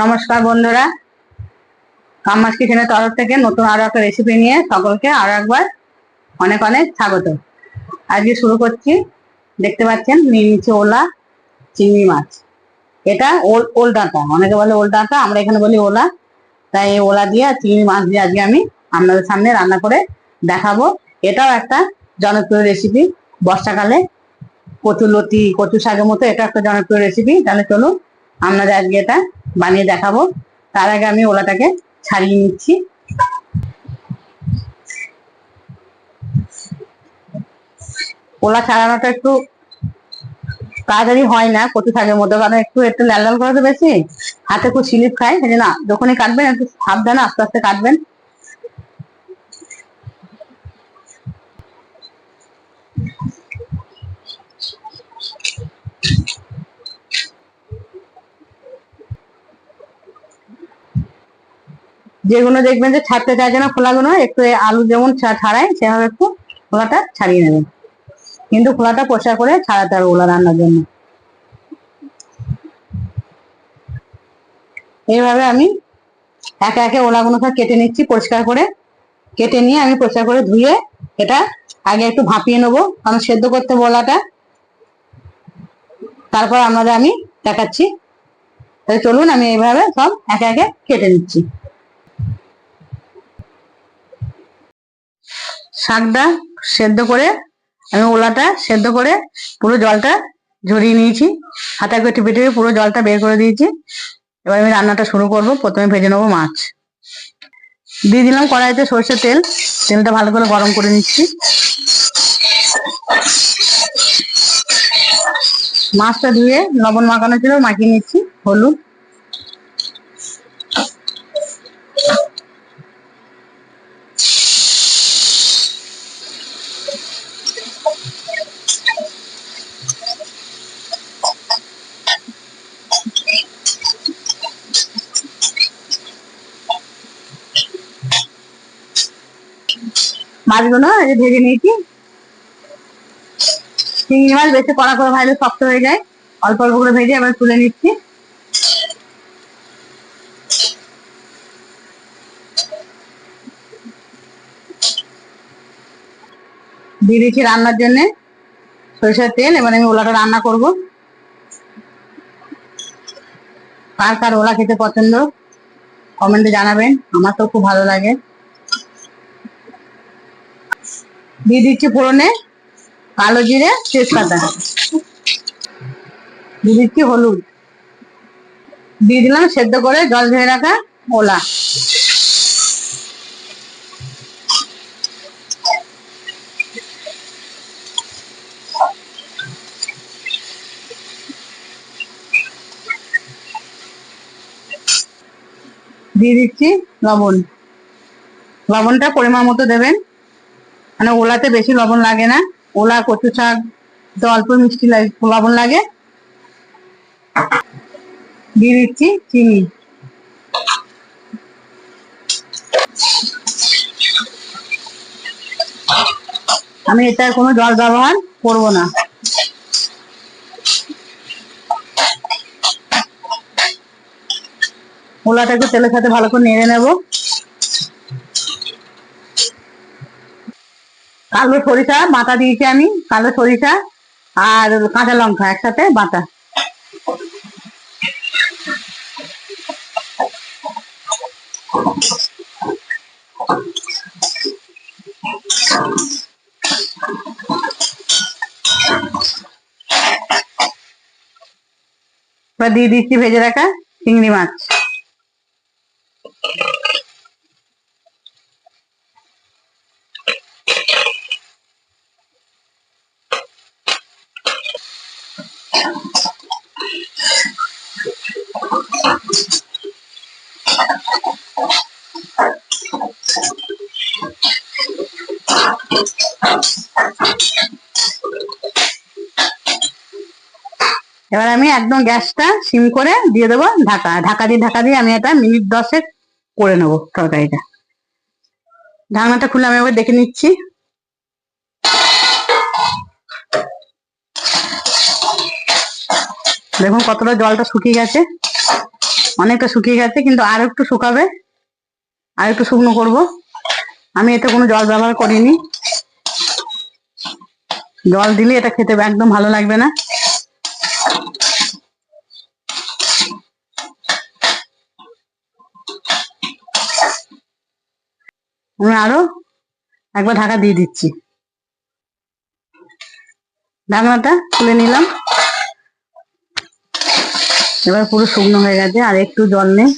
নমস্কার বন্ধুরা। কামাস কিচেনের তরফ থেকে নতুন আরও একটা রেসিপি নিয়ে সকলকে আরও একবার অনেক অনেক স্বাগত। আজকে শুরু করছি। দেখতে পাচ্ছেন নিচ্ছে ওলা, চিংড়ি মাছ। এটা ওল ওল ডাঁটা। অনেকে বলে ওল ডাঁটা, আমরা এখানে বলি ওলা। তাই এই ওলা দিয়ে চিংড়ি মাছ দিয়ে আজকে আমি আপনাদের সামনে রান্না করে দেখাবো। এটাও একটা জনপ্রিয় রেসিপি বর্ষাকালে কচু লতি কচু শাকের মতো এটা একটা জনপ্রিয় রেসিপি তাহলে চলুন আপনাদের আজকে এটা বানিয়ে দেখাবো। তার আগে আমি ওলাটাকে ছাড়িয়ে নিচ্ছি। ওলা ছাড়ানোটা একটু তাড়াতাড়ি হয় না, কচু শাকের মধ্যে কারণ একটু একটু লাল লাল করে তো বেশি। হাতে খুব স্লিপ খায় সেই যখনই কাটবেন একটু সাবধানে আস্তে আস্তে কাটবেন। যেগুলো দেখবেন যে ছাড়তে চাইছে না খোলাগুলো, একটু আলু যেমন ছাড়ায়, সেভাবে একটু খোলাটা ছাড়িয়ে নেবেন। কিন্তু খোলাটা পরিষ্কার করে ছাড়াতে হবে ওলা রান্নার জন্য। এইভাবে আমি একে একে ওলাগুলো সব কেটে নিচ্ছি, পরিষ্কার করে। কেটে নিয়ে আমি পরিষ্কার করে ধুয়ে এটা আগে একটু ভাপিয়ে নেব, কারণ সেদ্ধ করতে হবে ওলাটা। তারপর আপনাদের আমি দেখাচ্ছি। তাহলে চলুন, আমি এইভাবে সব একে একে কেটে নিচ্ছি। শাকটা সেদ্ধ করে আমি ওলাটা সেদ্ধ করে পুরো জলটা ঝরিয়ে নিয়েছি। হাতে করে টিপে টিপে পুরো জলটা বের করে দিয়েছি। এবার আমি রান্নাটা শুরু করব। প্রথমে ভেজে নেব মাছ। দিয়ে দিলাম কড়াইতে সর্ষের তেল। তেলটা ভালো করে গরম করে নিচ্ছি। মাছটা ধুয়ে লবণ মাখানো ছিল, মাখিয়ে নিচ্ছি, হলুদ। মাছগুলো এই যে ভেজে নিয়েছি। চিংড়ি মাছ বেশি কড়া করে ভাজলে শক্ত হয়ে যায়। অল্প অল্প করে ভেজে এবার তুলে নিচ্ছি। দিয়ে দিচ্ছি রান্নার জন্য সরিষার তেল, এবার আমি ওলাটা রান্না করব। কার কার ওলা খেতে পছন্দ কমেন্টে জানাবেন, আমার তো খুব ভালো লাগে। দিয়ে দিচ্ছি ফোড়নে কালো জিরে তেজপাতা দিয়ে দিচ্ছি হলুদ। দিয়ে দিলাম সেদ্ধ করে জল ধরে রাখা ওলা। দিয়ে দিচ্ছি লবণ। লবণটা পরিমাণ মতো দেবেন। মানে ওলাতে বেশি লবণ লাগে না। ওলা, কচু শাক অল্প মিষ্টি লবণ লাগে। দিয়ে দিচ্ছি চিনি। আমি এটা কোনো জল ব্যবহার করব না। ওলাটাকে তেলের সাথে ভালো করে নেড়ে নেব। কালো সরিষা, বাটা দিয়েছি আমি, কালো সরিষা আর কাঁচা লঙ্কা একসাথে বাটা। দিয়ে দিচ্ছি ভেজে রাখা চিংড়ি মাছ। এবার আমি একদম গ্যাসটা সিম করে দিয়ে দেবো ঢাকা। ঢাকা দিয়ে ঢাকা দিয়ে আমি এটা মিনিট দশেক করে নেব তরকারিটা। ঢাকনাটা খুলে আমি এবার দেখে নিচ্ছি। দেখুন কতটা জলটা শুকিয়ে গেছে। অনেকটা শুকিয়ে গেছে, কিন্তু আর একটু শুকাবে, আর একটু শুকনো করব। আমি এতে কোনো জল ব্যবহার করিনি। জল দিলে এটা খেতে একদম ভালো লাগবে না। আমি আরও একবার ঢাকা দিয়ে দিচ্ছি। ঢাকনাটা তুলে নিলাম। এবার পুরো শুকনো হয়ে গেছে, আর একটু জল নেই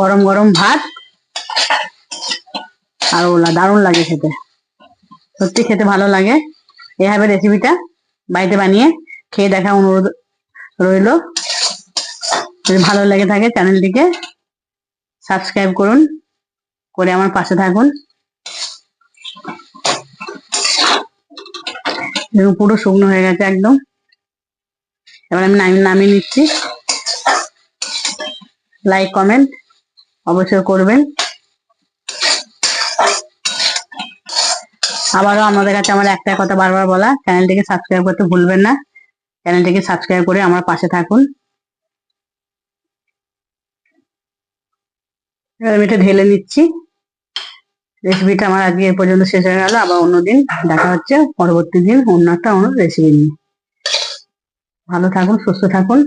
গরম গরম ভাত আর ওলা, দারুণ লাগে খেতে। সত্যি খেতে ভালো লাগে। এভাবে রেসিপিটা বাড়িতে বানিয়ে খেয়ে দেখা অনুরোধ রইল। যদি ভালো লেগে থাকে চ্যানেলটিকে সাবস্ক্রাইব করুন, করে আমার পাশে থাকুন। দেখুন, পুরো শুকনো হয়ে গেছে একদম। এবার আমি নামিয়ে নামিয়ে নিচ্ছি। লাইক কমেন্ট অবশ্যই করবেন। আবারও আমাদের কাছে আমার একটাই কথা বারবার বলা চ্যানেলটিকে সাবস্ক্রাইব করতে ভুলবেন না। চ্যানেলটিকে সাবস্ক্রাইব করে আমার পাশে থাকুন। এবার আমি এটা ঢেলে নিচ্ছি। রেসিপিটা আমার আজকে এ পর্যন্ত শেষ হয়ে গেল। আবার অন্যদিন দেখা হচ্ছে। পরবর্তী দিন অন্য একটা অন্য রেসিপি নিয়ে। ভালো থাকুন, সুস্থ থাকুন।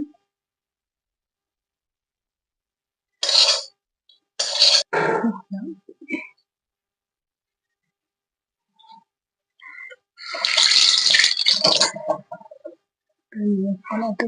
তো